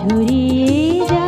ঝুড়িয়ে যায়